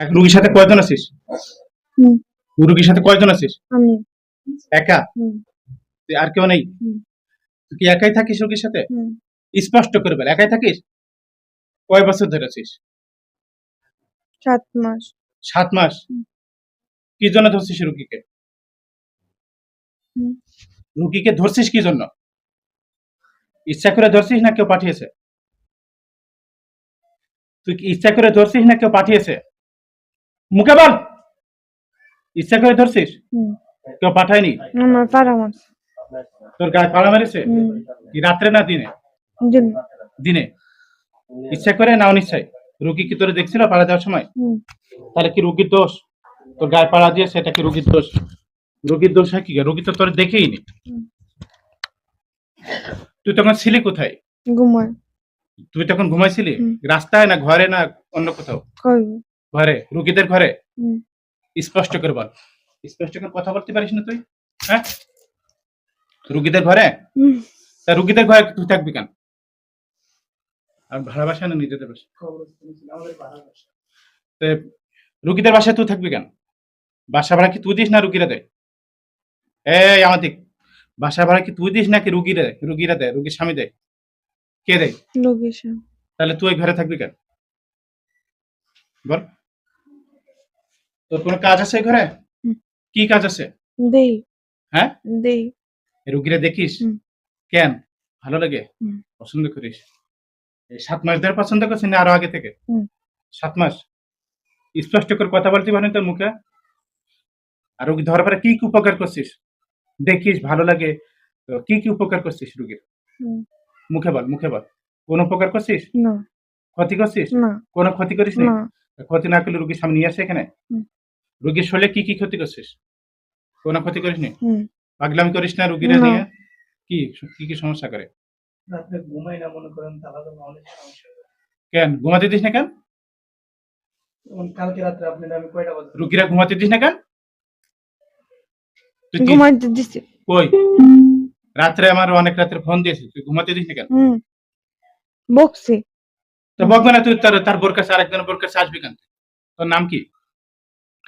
এক রুগীর সাথে কয়জন আছিস? রুগীর সাথে কয়জন আছিস? একা? তুই আর কেউ নেই? তুই কি একাই থাকিস রুগীর সাথে? স্পষ্ট করে বল একাই থাকিস? কয় বছর ধরে আছিস? সাত মাস। সাত মাস? কি জন্য ধরছিস রুগীকে? রুগীকে ধরছিস কি জন্য? ইচ্ছা করে ধরছিস না কেউ পাঠিয়েছে? তুই কি ইচ্ছা করে ধরছিস না কেউ পাঠিয়েছে? মুখে বল। ইচ্ছা করে ধরছিস? কেউ পাঠায়নি? আমার পাড়া মাস তোর গায়ে পাড়া মেরেছে? কি রাত্রে না দিনে? দিনে। ইচ্ছা করে না অনিচ্ছায় রুগী কি তোরে দেখছিল পাড়া যাওয়ার সময়? তাহলে কি রুগীর দোষ? তোর গায়ে পাড়া দিয়ে সেটা কি রুগীর দোষ? রুগীর দোষ হয় কি রুগী তো তোর দেখেই নি। তুই তখন ছিলি কোথায়? ঘুমায়। তুই তখন ঘুমাইছিলি? রাস্তায় না ঘরে না অন্য কোথাও? ঘরে রুগীদের ঘরে। স্পষ্ট করে বল। স্পষ্ট করে কথা বলতে পারিস না তুই? হ্যাঁ? রুগীদের ঘরে? তা রুগীদের ঘরে তুই থাকবি কেন? আর ভাড়া বাসা না নিজেদের বাসা? রুগীদের বাসায় তুই থাকবি কেন? বাসা ভাড়া কি তুই দিস না রুগীরা দেয়? এই আমার দিক বাসা ভাড়া কি তুই দিস নাকি রুগীরা দেয়? রুগীরা দেয় রুগীর স্বামী দেয়। কে দেয়? তাহলে তুই ঘরে থাকবি কেন? বল। তোর কোনো কাজ আছে ঘরে? কি কাজ আছে? দেই। হ্যাঁ? দেই। রুগীরা দেখিস? কেন? ভালো লাগে? পছন্দ করিস? সাত মাস ধরে পছন্দ করছিস না আরও আগে থেকে? সাত মাস? স্পষ্ট করে কথা বলতে পারেন তোর মুখে? আর রুগী ধরার পরে কি কি উপকার করছিস? দেখিস ভালো লাগে। কি কি উপকার করছিস রুগীর? মুখে বল মুখে বল। কোন উপকার করছিস? না। ক্ষতি করছিস? না। কোনো ক্ষতি করিস না? ক্ষতি না করলে রুগীর সামনে নিয়ে আসে এখানে। রুগীর শরীরে কি কি ক্ষতি করছিস? কোনো ক্ষতি করিস নি পাগলামি করিস না রুগীরা নিয়ে? কি কি কি সমস্যা করে? ঘুমাই না মনে করেন তাহলে অনেক সমস্যা কেন? ঘুমাতে দিস না কেন? কালকে রাত্রে আপনার আমি কয়টা বাজে? রুগীরা ঘুমাতে দিস না কেন? তুই কি- কই? রাত্রে আমার অনেক রাত্রে ফোন দিয়েছিস তুই ঘুমাতে দিস না কেন? বকছি। তো বকবে না তুই তার তার বোর কাছে আরেকজন বোর কাছে আসবি কেন? তোর নাম কি?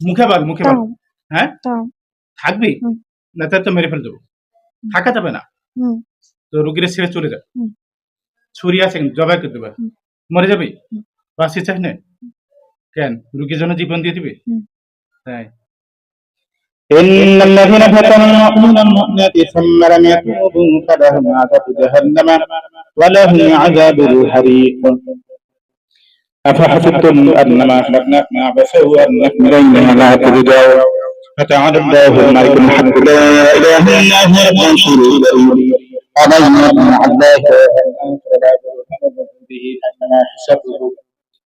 মুখে বল মুখে বল তাও হ্যাঁ তাও থাকবি হুম। না তাহলে তো মেরে ফেল দেবো থাকা যাবে না হুম তো রুগীরা ছেড়ে চলে যাবে হুম। ছুরি আছে কিন্তু জবাই করে দেবে হুম। মরে যাবি হুম। বাঁচতে চাস না কেন রুগীর জন্য জীবন দিয়ে দিবি হুম। তাই إن الذين فتنوا المؤمنين المؤمنات ثم لم يتوبوا فلهم عذاب جهنم ولهم عذاب الحريق أفحسبتم أنما خلقناكم عبثا وأنكم إلينا لا ترجعون فتعالى الله الملك الحق لا إله إلا هو العرش الكريم علينا مع الله به أنما حسبه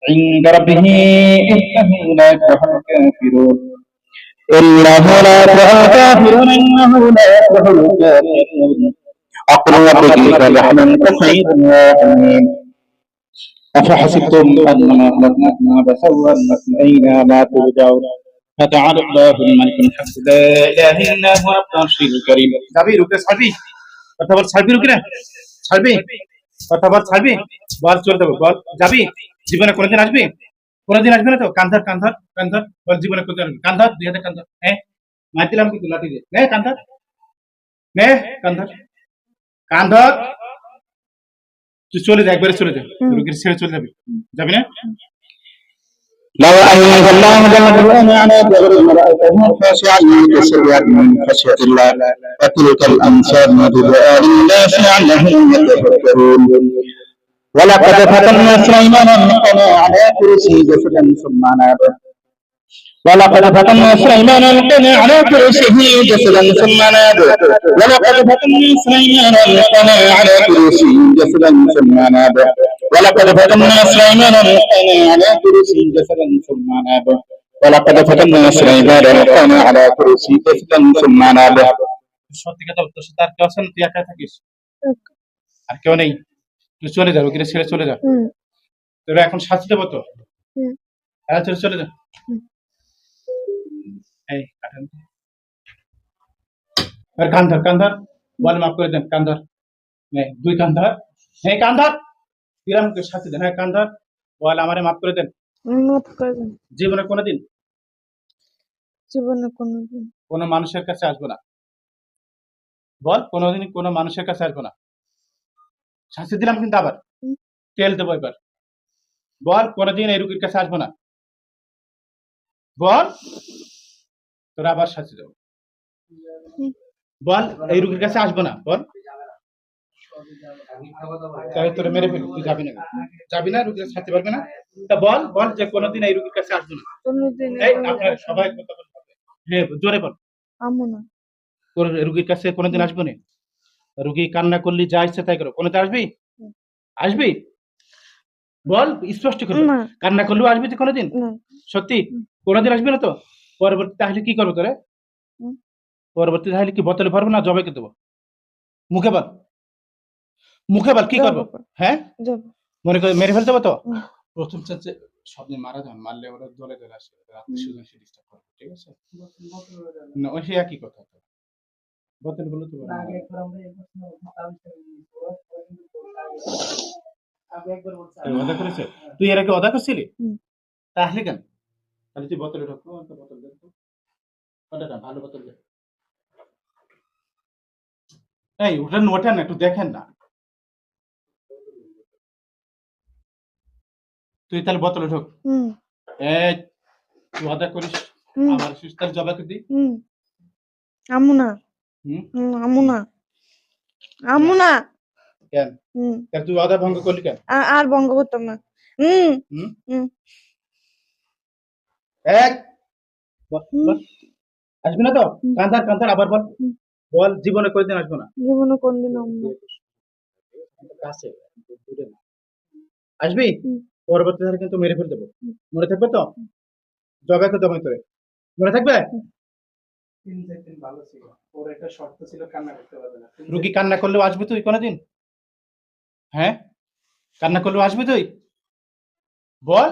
عند ربه إنه لا يفلح الكافرون إنه لا يفلح الكافرون إنه لا يفلح الكافرون أقل ربك لحما كثيرا وأمين أفحسبتم أنما خلقناكم عبثا وأنكم إلينا لا ترجعون فتعالى الله الملك الحق لا إله إلا هو رب العرش الكريم যাবি রুকে ছাড়বি কথা বল ছাড়বি রুকি না ছাড়বি কথা বল ছাড়বি বল চলে যাবো বল যাবি জীবনে কোনোদিন আসবি কোনোদিন আসবে না তো কান্ধার কান্ধার কান্ধার বল জীবনে কোনোদিন আসবি কান্ধার দুই হাতে কান্ধার হ্যাঁ মার দিলাম কিন্তু লাঠি দিয়ে নে কান্ধার নে কান্ধার কান্ধার তুই চলে যা একবারে চলে যা হুম। রুগীর ছেড়ে চলে যাবি যাবি না لو أنزلنا هذا القرآن على جبل لرأيته خاشعا متصدعا من خشية الله وتلك الأمثال نضربها للناس لعلهم يتفكرون ولقد فتنا سليمان وألقينا على كرسي جسدا ثم أناب ولقد فتنا سليمان القنا على كرسيه جسدا ثم نادى ولقد فتنا سليمان القنا على كرسيه جسدا ثم نادى ولقد فتنا سليمان القنا على كرسيه جسدا ثم نادى ولقد فتنا سليمان القنا على كرسيه جسدا ثم نادى সত্যি কথা বল, তোর সাথে আর কেউ আছে না তুই একা থাকিস আর কেউ নেই তুই চলে যা রুগীরা ছেড়ে চলে যা হুম তোর এখন শাস্তি দেবো তো হুম। হ্যাঁ চলে চলে যা হুম। এই কাটেন। আর কান ধর কান ধর বল মাফ করে দেন কান ধর দুই কান ধর হ্যাঁ কান ধর তিরামকে শাস্তি দেন। হ্যাঁ কান ধর বল আমারে মাফ করে দেন। মাফ করে দেন। জীবনে কোনোদিন জীবনে কোনোদিন কোনো মানুষের কাছে আসব না। বল কোনোদিন কোনো মানুষের কাছে আসব না। শাস্তি দিলাম কিন্তু আবার। তেল দেবো এবার। বল কোনোদিন এই রুগীর কাছে আসব না। বল তোরা আবার দেবো হুম। বল এই রুগীর কাছে আসব না বল। তাহলে তোরা মেরে ফেলবি তুই যাবি না যাবি না রুগীর সাথে পারবে না? তা বল বল যে কোনোদিন এই রুগীর কাছে আসব না। এই আপনারা সবাই কথা বলতে হ্যাঁ জোরে বল। আমো না। তোর রুগীর কাছে কোনোদিন আসব না? রুগী কান্না করলি যা ইচ্ছে তাই করো। কোনোদিন আসবি? আসবি? বল স্পষ্ট করে কান্না করলেও আসবি তুই কোনোদিন? সত্যি। কোনোদিন আসবি না তো? পরবর্তী তাহলে কি করব তোরে। পরবর্তী তাহলে কি বোতলে ভরবো না জবাইকে দেবো? মুখে বল। মুখে বল কি করব? হ্যাঁ? মনে করে মেরে ফেলতে হবে তো। প্রথম চাচ্ছে স্বপ্নে মারা যান মারলে ওরা দলে দলে আসবে রাত্রি। সুজন সে ডিস্টার্ব করবে ঠিক আছে? না ওই সে একই কথা তো। বোতল বলে তো। তুই করেছে? তুই এর আগে অদা করছিলি। তাহলে কেন? তাহলে তুই বোতলে ঢোকো একটা বোতল দেখো ওটা ভালো বোতল দেখ এই ওঠেন ওঠেন একটু দেখেন না। তুই তাহলে বোতলে ঢোক। হুম। এই তুই অদা করিস আমার সুস্তার জবা করে দিই হুম? আমো না আমো না আমো না কেন তুই অদা ভঙ্গ করলি কেন? আর বঙ্গ করতাম না। হুম? হুম। এক বল, আসবি না তো। কান্দার কান্দার আবার বল। বল জীবনে কোনদিন আসব না? জীবনে কোনদিন কাছে দূরে না। আসবি। পরবর্তী ধারে কিন্তু মেরে ফেল দেবো। মনে থাকবে তো? জবে তো দমে তোরে। মনে থাকবে? তিন চার দিন ভালো ছিল। ওর একটা শর্ত ছিল কান্না করতে পারবে না। রুগী কান্না করলেও আসবি তুই কোনোদিন? হ্যাঁ? কান্না করলেও আসবি তুই? বল।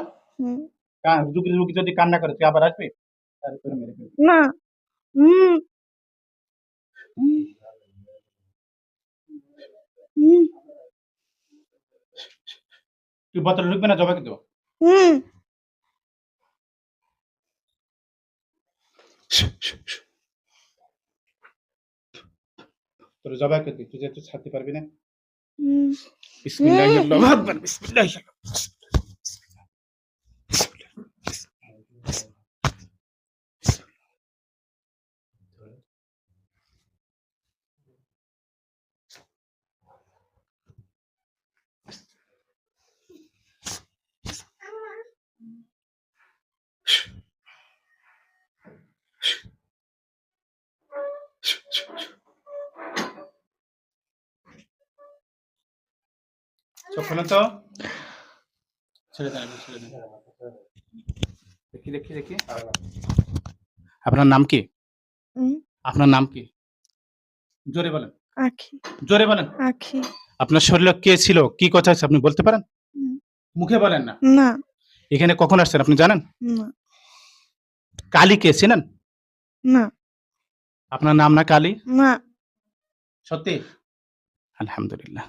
রুগী রুগী যদি কান্না করে তুই আবার আসবি? তাহলে তোরে মেরে ফেলব। না। হুম তুই বোতলে ঢুকবে না জবাকে দেবো। হুম তোর জবাকে দিই তুই যেহেতু ছাড়তে পারবি না। বিসমিল্লাহির আকবার বিসমিল্লাহির খোলো তো। ছেড়ে দেন ছেড়ে দেন। দেখি দেখি দেখি। আপনার নাম কি? আপনার নাম কি? জোরে বলেন। আখি। জোরে বলেন। আখি। আপনার শরীরে কে ছিল? কি কথা আছে আপনি বলতে পারেন? মুখে বলেন না। না। এখানে কখন আসছেন আপনি জানেন? না। কালী কে চেনেন? না। আপনার নাম না কালী? না। সত্যি? আলহামদুলিল্লাহ।